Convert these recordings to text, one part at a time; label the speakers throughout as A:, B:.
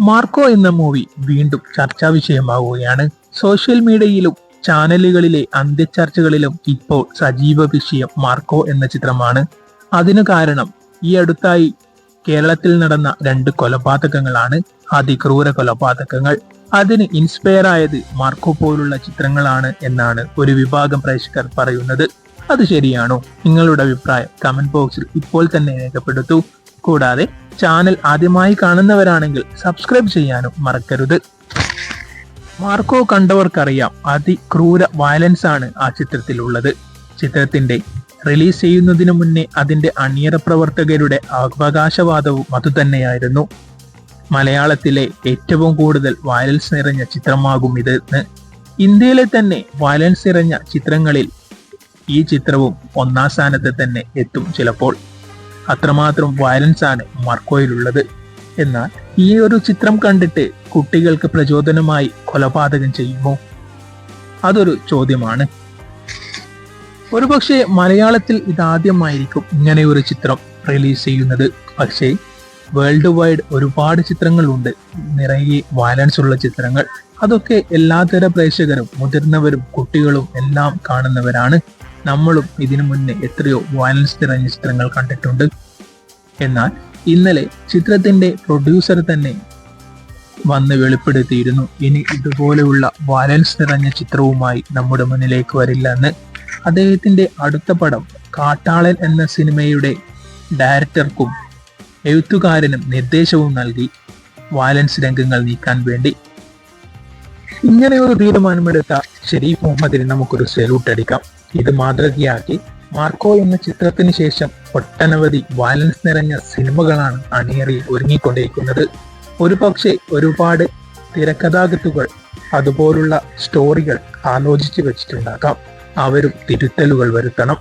A: Marco എന്ന movie വീണ്ടും ചർച്ചാ വിഷയമാവുകയാണ്. സോഷ്യൽ മീഡിയയിലും ചാനലുകളിലെ അന്ത്യചർച്ചകളിലും ഇപ്പോൾ സജീവ വിഷയം മാർക്കോ എന്ന ചിത്രമാണ്. അതിനു കാരണം ഈ അടുത്തായി കേരളത്തിൽ നടന്ന രണ്ട് കൊലപാതകങ്ങളാണ്. അതിക്രൂര കൊലപാതകങ്ങൾ. അതിന് ഇൻസ്പയർ ആയത് മാർക്കോ പോലുള്ള ചിത്രങ്ങളാണ് എന്നാണ് ഒരു വിഭാഗം പ്രേക്ഷകർ പറയുന്നത്. അത് ശരിയാണോ? നിങ്ങളുടെ അഭിപ്രായം കമന്റ് ബോക്സിൽ ഇപ്പോൾ തന്നെ രേഖപ്പെടുത്തൂ. കൂടാതെ ചാനൽ ആദ്യമായി കാണുന്നവരാണെങ്കിൽ സബ്സ്ക്രൈബ് ചെയ്യാനും മറക്കരുത്. മാർക്കോ കണ്ടവർക്കറിയാം അതിക്രൂര വയലൻസ് ആണ് ആ ചിത്രത്തിലുള്ളത്. ചിത്രത്തിന്റെ റിലീസ് ചെയ്യുന്നതിനു മുന്നേ അതിന്റെ അണിയറ പ്രവർത്തകരുടെ അവകാശവാദവും അതുതന്നെയായിരുന്നു. മലയാളത്തിലെ ഏറ്റവും കൂടുതൽ വയലൻസ് നിറഞ്ഞ ചിത്രമാകും ഇതെന്ന് ഇന്ത്യയിലെ തന്നെ വയലൻസ് നിറഞ്ഞ ചിത്രങ്ങളിൽ ഈ ചിത്രവും ഒന്നാം സ്ഥാനത്ത് തന്നെ എത്തും ചിലപ്പോൾ. അത്രമാത്രം വയലൻസ് ആണ് മാർക്കോയിലുള്ളത്. എന്നാൽ ഈ ഒരു ചിത്രം കണ്ടിട്ട് കുട്ടികൾക്ക് പ്രചോദനമായി കൊലപാതകം ചെയ്യുമോ? അതൊരു ചോദ്യമാണ്. ഒരുപക്ഷെ മലയാളത്തിൽ ഇതാദ്യമായിരിക്കും ഇങ്ങനെ ഒരു ചിത്രം റിലീസ് ചെയ്യുന്നത്. പക്ഷേ വേൾഡ് വൈഡ് ഒരുപാട് ചിത്രങ്ങളുണ്ട്. നിറയെ വയലൻസ് ഉള്ള ചിത്രങ്ങൾ. അതൊക്കെ എല്ലാതര പ്രേക്ഷകരും മുതിർന്നവരും കുട്ടികളും എല്ലാം കാണുന്നവരാണ്. നമ്മളും ഇതിനു മുന്നേ എത്രയോ വയലൻസ് നിറഞ്ഞ ചിത്രങ്ങൾ കണ്ടിട്ടുണ്ട്. എന്നാൽ ഇന്നലെ ചിത്രത്തിന്റെ പ്രൊഡ്യൂസർ തന്നെ വന്ന് വെളിപ്പെടുത്തിയിരുന്നു. ഇനി ഇതുപോലെയുള്ള വയലൻസ് നിറഞ്ഞ ചിത്രവുമായി നമ്മുടെ മുന്നിലേക്ക് വരില്ല എന്ന്. അദ്ദേഹത്തിന്റെ അടുത്ത പടം കാട്ടാളൻ എന്ന സിനിമയുടെ ഡയറക്ടർക്കും എഴുത്തുകാരനും നിർദ്ദേശവും നൽകി വയലൻസ് രംഗങ്ങൾ നീക്കാൻ വേണ്ടി. ഇങ്ങനെ ഒരു തീരുമാനമെടുത്ത ഷെരീഫ് മുഹമ്മദിന് നമുക്കൊരു സല്യൂട്ട് അടിക്കാം. ഇത് മാതൃകയാക്കി മാർക്കോ എന്ന ചിത്രത്തിന് ശേഷം ഒട്ടനവധി വയലൻസ് നിറഞ്ഞ സിനിമകളാണ് അണിയറി ഒരുങ്ങിക്കൊണ്ടിരിക്കുന്നത്. ഒരു പക്ഷേ ഒരുപാട് തിരക്കഥാകൃത്തുകൾ അതുപോലുള്ള സ്റ്റോറികൾ ആലോചിച്ച് വെച്ചിട്ടുണ്ടാകാം. അവരും തിരുത്തലുകൾ വരുത്തണം.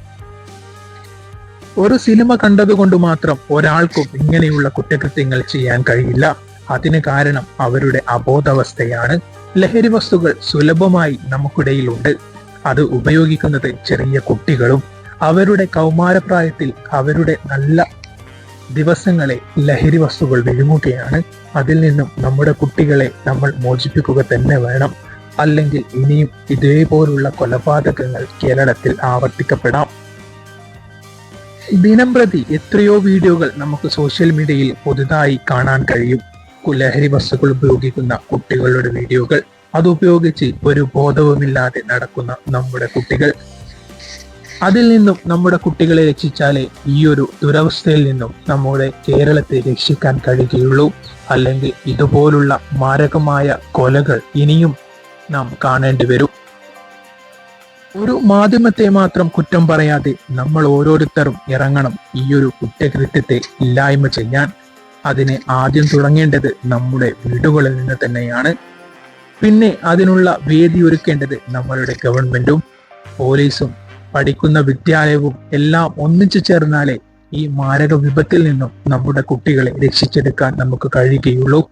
A: ഒരു സിനിമ കണ്ടതുകൊണ്ട് മാത്രം ഒരാൾക്കും ഇങ്ങനെയുള്ള കുറ്റകൃത്യങ്ങൾ ചെയ്യാൻ കഴിയില്ല. അതിന് കാരണം അവരുടെ അബോധാവസ്ഥയാണ്. ലഹരി വസ്തുക്കൾ സുലഭമായി നമുക്കിടയിലുണ്ട്. അത് ഉപയോഗിക്കുന്നത് ചെറിയ കുട്ടികളും അവരുടെ കൗമാരപ്രായത്തിൽ അവരുടെ നല്ല ദിവസങ്ങളെ ലഹരി വസ്തുക്കൾ വിഴുങ്ങുകയാണ്. അതിൽ നിന്നും നമ്മുടെ കുട്ടികളെ നമ്മൾ മോചിപ്പിക്കുക തന്നെ വേണം. അല്ലെങ്കിൽ ഇനിയും ഇതേപോലുള്ള കൊലപാതകങ്ങൾ കേരളത്തിൽ ആവർത്തിക്കപ്പെടാം. ദിനം പ്രതി എത്രയോ വീഡിയോകൾ നമുക്ക് സോഷ്യൽ മീഡിയയിൽ പുതുതായി കാണാൻ കഴിയും. ലഹരി വസ്തുക്കൾ ഉപയോഗിക്കുന്ന കുട്ടികളുടെ വീഡിയോകൾ. അതുപയോഗിച്ച് ഒരു ബോധവുമില്ലാതെ നടക്കുന്ന നമ്മുടെ കുട്ടികൾ. അതിൽ നിന്നും നമ്മുടെ കുട്ടികളെ രക്ഷിച്ചാലേ ഈ ഒരു ദുരവസ്ഥയിൽ നിന്നും നമ്മുടെ കേരളത്തെ രക്ഷിക്കാൻ കഴിയുകയുള്ളൂ. അല്ലെങ്കിൽ ഇതുപോലുള്ള മാരകമായ കൊലകൾ ഇനിയും നാം കാണേണ്ടി വരും. ഒരു മാധ്യമത്തെ മാത്രം കുറ്റം പറയാതെ നമ്മൾ ഓരോരുത്തരും ഇറങ്ങണം ഈ ഒരു കുറ്റകൃത്യത്തെ ഇല്ലായ്മ ചെയ്യാൻ. അതിനെ ആദ്യം തുടങ്ങേണ്ടത് നമ്മുടെ വീടുകളിൽ നിന്ന് തന്നെയാണ്. പിന്നെ അതിനുള്ള വേദി ഒരുക്കേണ്ടത് നമ്മളുടെ ഗവൺമെന്റും പോലീസും. പഠിക്കുന്ന വിദ്യാലയവും എല്ലാം ഒന്നിച്ചു ചേർന്നാലേ ഈ മാരക വിപത്തിൽ നിന്നും നമ്മുടെ കുട്ടികളെ രക്ഷിച്ചെടുക്കാൻ നമുക്ക് കഴിയുകയുള്ളൂ.